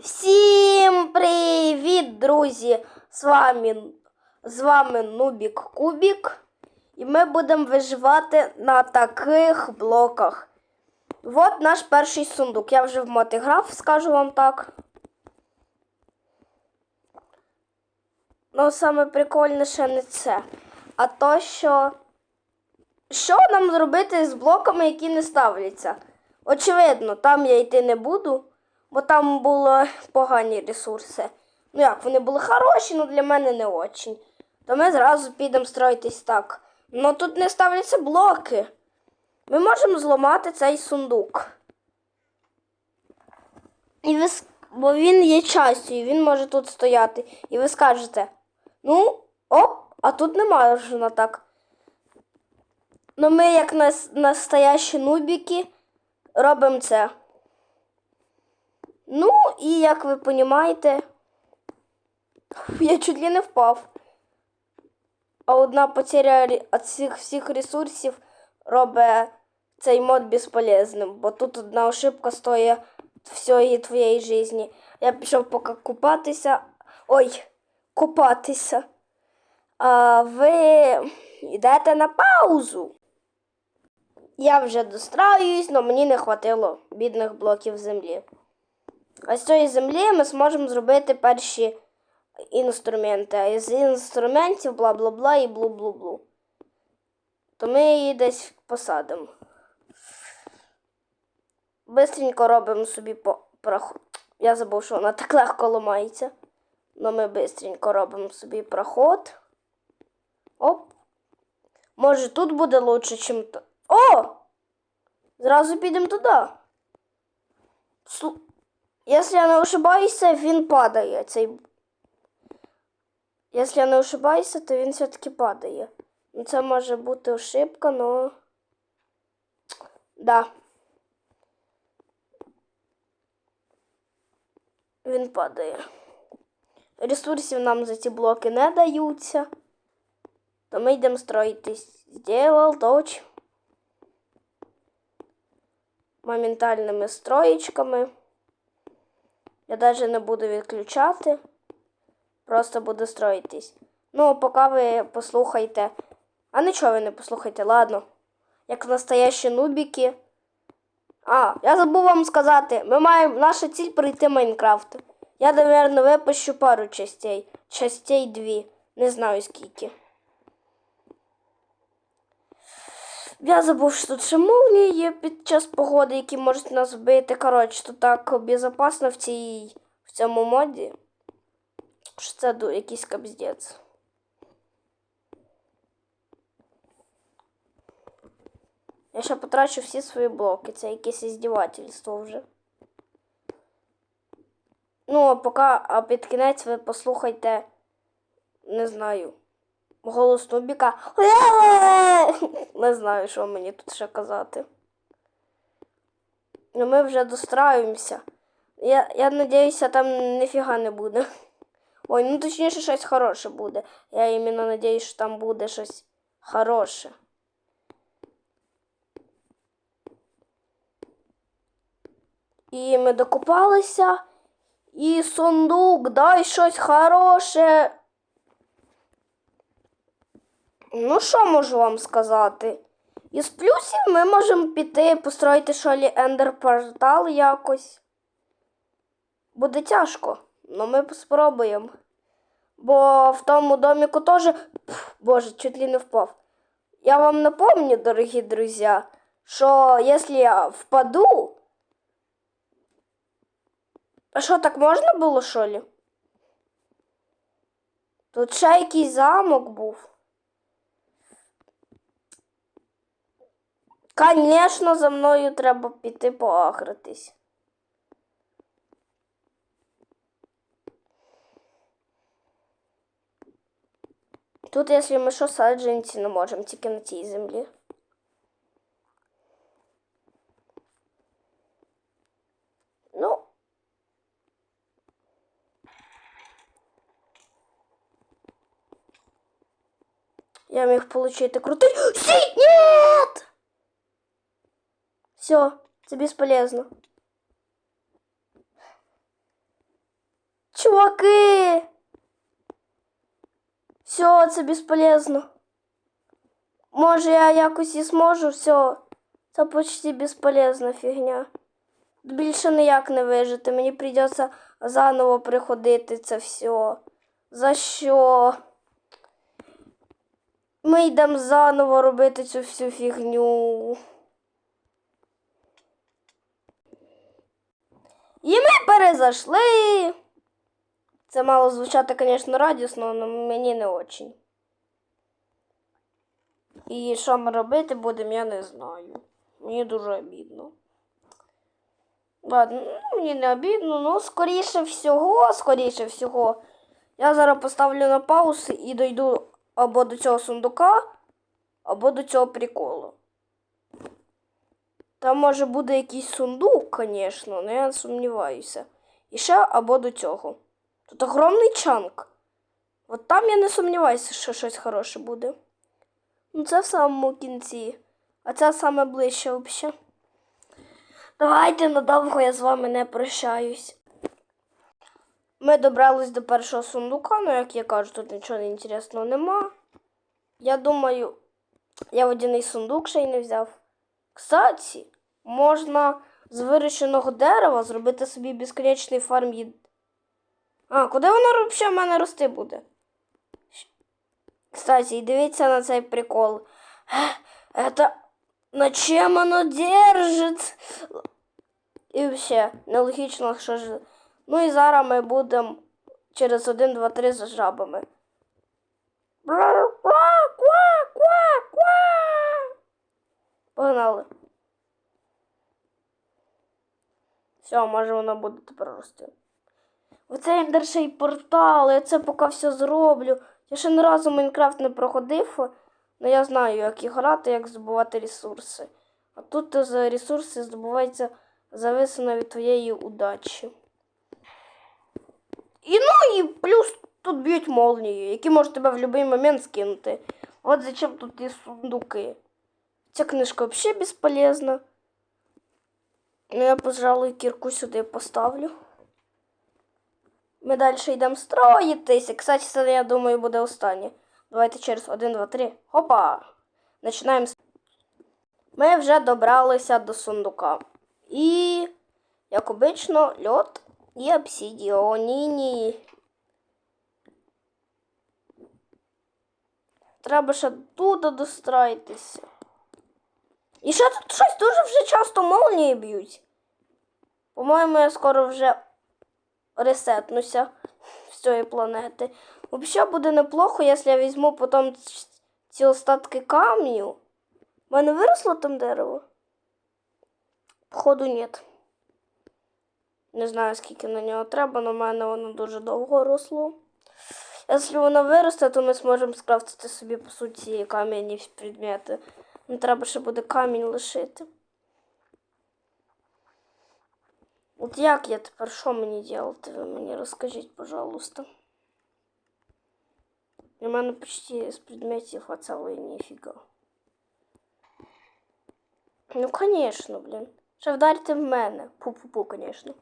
Всім привіт, друзі! З вами, з вами Нубік Кубік. І ми будемо виживати на таких блоках. От наш перший сундук. Я вже в моти грав, скажу вам так. Ну, саме прикольніше не це. А то, що. Що нам зробити з блоками, які не ставляться? Очевидно, там я йти не буду, бо там були погані ресурси. Ну як, вони були хороші, але для мене не очень. То ми зразу підемо строїтись так. Ну тут не ставляться блоки. Ми можемо зламати цей сундук. І ви, бо він є частю, і він може тут стояти. І ви скажете: ну, оп, а тут немає вже на так. Ну, ми, як настоящі нубіки, робимо це. Ну, і як ви розумієте, я чуть ли не впав. А одна потеря від цих всіх ресурсів робить цей мод безполезним, бо тут одна ошибка стоїть всієї твоєї житті. Я пішов поки купатися. Ой, купатися. А ви йдете на паузу. Я вже достраюсь, але мені не хватило бідних блоків землі. А з цієї землі ми зможемо зробити перші інструменти. А з інструментів бла-бла-бла і блу-блу-блу. То ми її десь посадимо. Бистренько робимо собі по проход. Я забув, що вона так легко ламається. Но ми бистренько робимо собі проход. Оп. Може тут буде лучше, чим то. О! Зразу підемо туди. Слу... Якщо я не ошибаюся, він падає. Цей... Якщо я не ошибаюся, то він все-таки падає. Ну, Це може бути ошибка, но. Да. Він падає. Ресурсів нам за ці блоки не даються. То ми йдемо строїтись. Сделал, точ. Моментальними строєчками. Я навіть не буду відключати. Просто буду строїтись. Ну, поки ви послухайте. А нічого ви не послухайте, ладно. Як настоящі нубіки. А, я забув вам сказати, ми маємо наша ціль пройти Майнкрафт. Я, напевно, випущу пару частей. Частей дві. Не знаю скільки. Я забув, що тут ще молнії є під час погоди, які можуть нас вбити. Коротше, тут так безпечно в, цій, в цьому моді. Що це якийсь капздець. Я ще потрачу всі свої блоки. Це якесь іздівательство вже. Ну, а поки а під кінець ви послухайте, не знаю, голос Нубіка. Не знаю, що мені тут ще казати. Ну, ми вже достраюємося. Я, я надіюся, там ніфіга не буде. Ой, ну точніше щось хороше буде. Я іменно надіюсь, що там буде щось хороше. І ми докопалися. І сундук, дай щось хороше. Ну, що можу вам сказати? Із плюсів ми можемо піти построїти шолі ендер портал якось. Буде тяжко, але ми спробуємо. Бо в тому доміку теж. Боже, чуть ли не впав. Я вам напомню, дорогі друзі, що якщо я впаду. А що, так можна було, що ли? Тут ще якийсь замок був. Конечно, за мною треба піти поагритись. Тут, якщо ми що, саджанці не можемо, тільки на цій землі. Ну. Я міг получити крутий. Сі! Нет! Все, це безполезно. Чуваки! Все, це безполезно. Може, я якось і зможу, все. Це почти безполезна фігня. Більше ніяк не вижити. Мені прийдеться заново приходити це все. За що? Ми йдемо заново робити цю всю фігню. І ми перезайшли. Це мало звучати, звісно, радісно, але мені не очень. І що ми робити будемо, я не знаю. Мені дуже обідно. Ладно, ну, мені не обідно, ну, скоріше всього, скоріше всього. Я зараз поставлю на паузу і дойду або до цього сундука, або до цього приколу. Там може буде якийсь сундук, звісно, але я сумніваюся. І ще або до цього. Тут огромний чанк. От там я не сумніваюся, що щось хороше буде. Ну, це в самому кінці. А це саме ближче взагалі. Давайте надовго я з вами не прощаюсь. Ми добрались до першого сундука, ну, як я кажу, тут нічого інтересного нема. Я думаю, я водяний сундук ще й не взяв. Кстати, можна з вирощеного дерева зробити собі безконечний фарм їд. А, куди воно взагалі в мене рости буде? Кстати, і дивіться на цей прикол. Это на чем оно держит? І взагалі, нелогічно, що ж. Ну і зараз ми будемо через 1, 2, 3 за жабами. Погнали. Все, може воно буде тепер рости. Оце ще й портал, я це поки все зроблю. Я ще ні разу Майнкрафт не проходив, але я знаю, як і грати, як здобувати ресурси. А тут за ресурси здобуваються зависено від твоєї удачі. І ну і плюс тут б'ють молнію, які можуть тебе в будь-який момент скинути. От зачем тут і сундуки. Ця книжка взагалі безполезна. Ну, я, пожалуй, кірку сюди поставлю. Ми далі йдемо строїтися. Кстати, це, я думаю, буде останнє. Давайте через 1, 2, 3. Хопа! Починаємо. Ми вже добралися до сундука. І, як обично, льот і обсидіоніні. Треба ще тут достроїтися. І ще тут щось дуже вже часто молнії б'ють. По-моєму, я скоро вже ресетнуся з цієї планети. Взагалі буде неплохо, якщо я візьму потім ці остатки камню. У мене виросло там дерево? Походу, ні. Не знаю, скільки на нього треба, але в мене воно дуже довго росло. Якщо воно виросте, то ми зможемо скрафтити собі, по суті, кам'яні предмети. Ну, треба ще буде камінь лишити. От як я тепер, що мені робити? Ви мені розкажіть, пожалуйста. У мене почти з предметів оцелої ніфіга. Ну, конечно, блін. Ще вдарте в мене. Пу-пу-пу, конечно.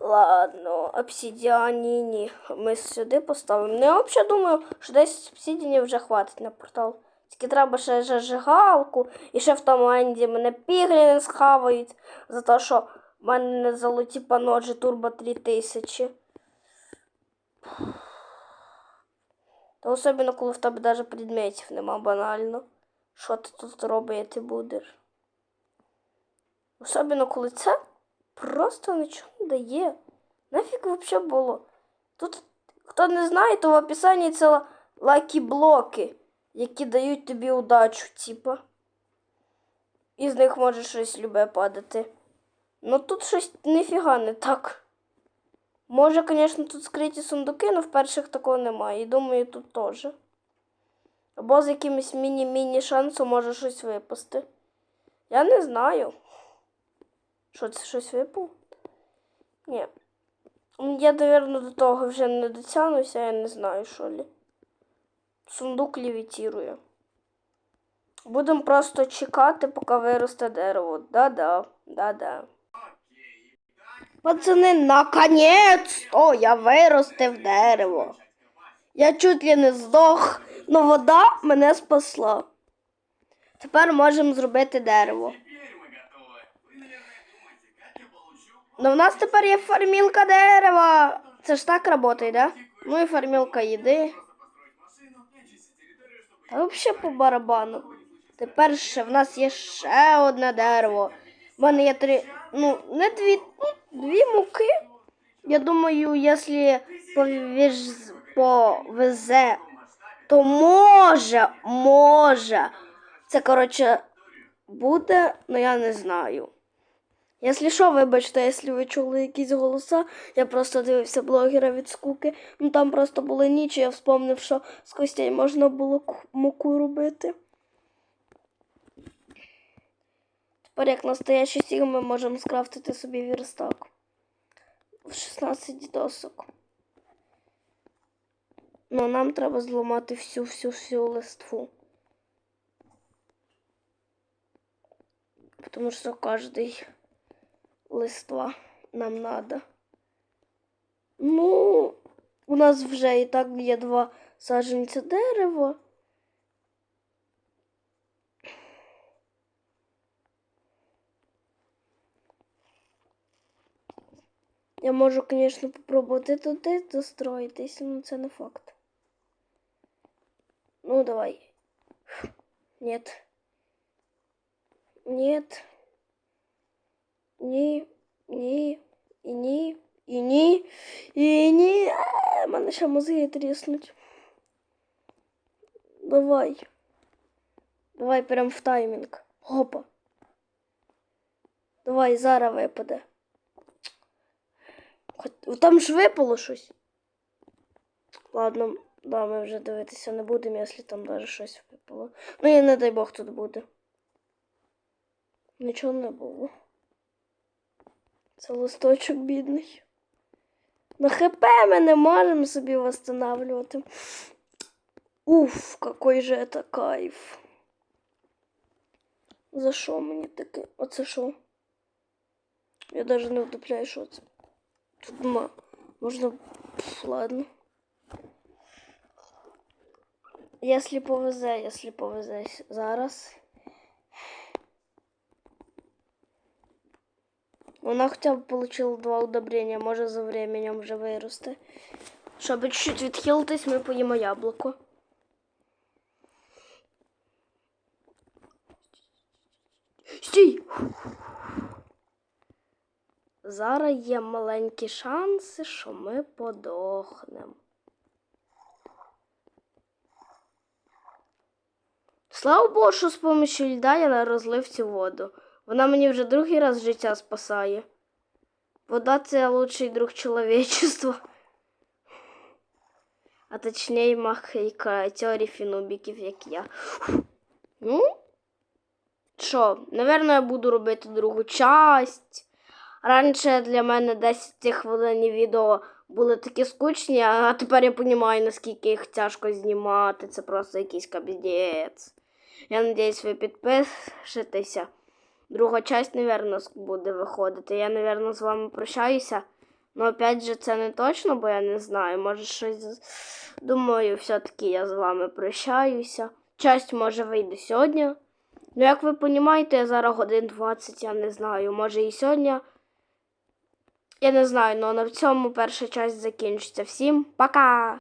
Ладно, обсидіаніні ми сюди поставимо. Ну, я взагалі думаю, що десь обсидіанів вже хватить на портал. Тільки треба ще зажигалку, і ще в тому енді мене піглі не схавають за те, що в мене не золоті паноджі Турбо 3000. Та особливо, коли в тебе навіть предметів нема банально. Що ти тут робити будеш? Особливо, коли це просто нічого не дає. Нафіг взагалі було? Тут, хто не знає, то в описанні це лакі блоки, які дають тобі удачу, типа. І з них може щось любе падати. Ну тут щось ніфіга не так. Може, звісно, тут скриті сундуки, але в перших такого немає. І думаю, тут теж. Або з якимось міні-міні шансом може щось випасти. Я не знаю. Що це щось випало? Ні. Я, напевно, до того вже не дотягнуся, я не знаю, що лі. Сундук лівітірує. Будемо просто чекати, поки виросте дерево. Да-да, да-да. Пацани, наконець-то я виростив дерево. Я чуть ли не здох, але вода мене спасла. Тепер можемо зробити дерево. Ну, в нас тепер є фармілка дерева. Це ж так працює, да? Ну і фармілка їди. Та взагалі по барабану. Тепер ще в нас є ще одне дерево. У мене є три, ну, не дві, ну, дві муки. Я думаю, якщо повіз, повезе, то може, може. Це, коротше, буде, ну я не знаю. Якщо що, вибачте, якщо ви чули якісь голоса, я просто дивився блогера від скуки. Ну там просто була ніч, і я вспомнив, що з костей можна було муку робити. Тепер, як настоящий сіг, ми можемо скрафтити собі вірстак. В 16 досок. Ну, нам треба зламати всю всю всю листву. Потому что каждый листва нам надо. Ну, у нас вже і так є два саджанця дерева. Я можу, звісно, попробувати туди достроїтись, але це не факт. Ну, давай. Нет. Нет. Ні, ні, і ні, і ні, і ні. Е, мене ще мозги тріснуть. Давай. Давай прям в таймінг. Гопа. Давай, зараз випаде. Там ж випало щось. Ладно, да, ми вже дивитися не будемо, якщо там даже щось випало. Ну і не дай Бог тут буде. Нічого не було. Це листочок бідний. На ХП ми не можемо собі восстанавливати. Уф, какой же это кайф. За що мені таке? Оце що? Я даже не вдупляю, що це. Тут ма. Можна. Пф, ладно. Если повезе, если повезе зараз. Вона хоча б отримала два удобрення, може за временем вже виросте. Щоб чуть-чуть відхилитись, ми поїмо яблуко. Стій! Зараз є маленькі шанси, що ми подохнемо. Слава Богу, що з помощью льда я розлив цю воду. Вона мені вже другий раз життя спасає. Вода це лучший друг чоловічества. А точніше махайка фінубіків, як я. Ну, що, напевно, я буду робити другу часть. Раніше для мене 10 хвилин відео були такі скучні, а тепер я розумію, наскільки їх тяжко знімати. Це просто якийсь кабідець. Я надіюсь, ви підпишетеся. Друга часть, напевно, буде виходити. Я, напевно, з вами прощаюся. Ну, опять же, це не точно, бо я не знаю. Може, щось. Думаю, все-таки я з вами прощаюся. Часть може вийде сьогодні. Ну, як ви розумієте, я зараз годин 20, я не знаю. Може і сьогодні. Я не знаю, але на цьому перша часть закінчиться. Всім пока!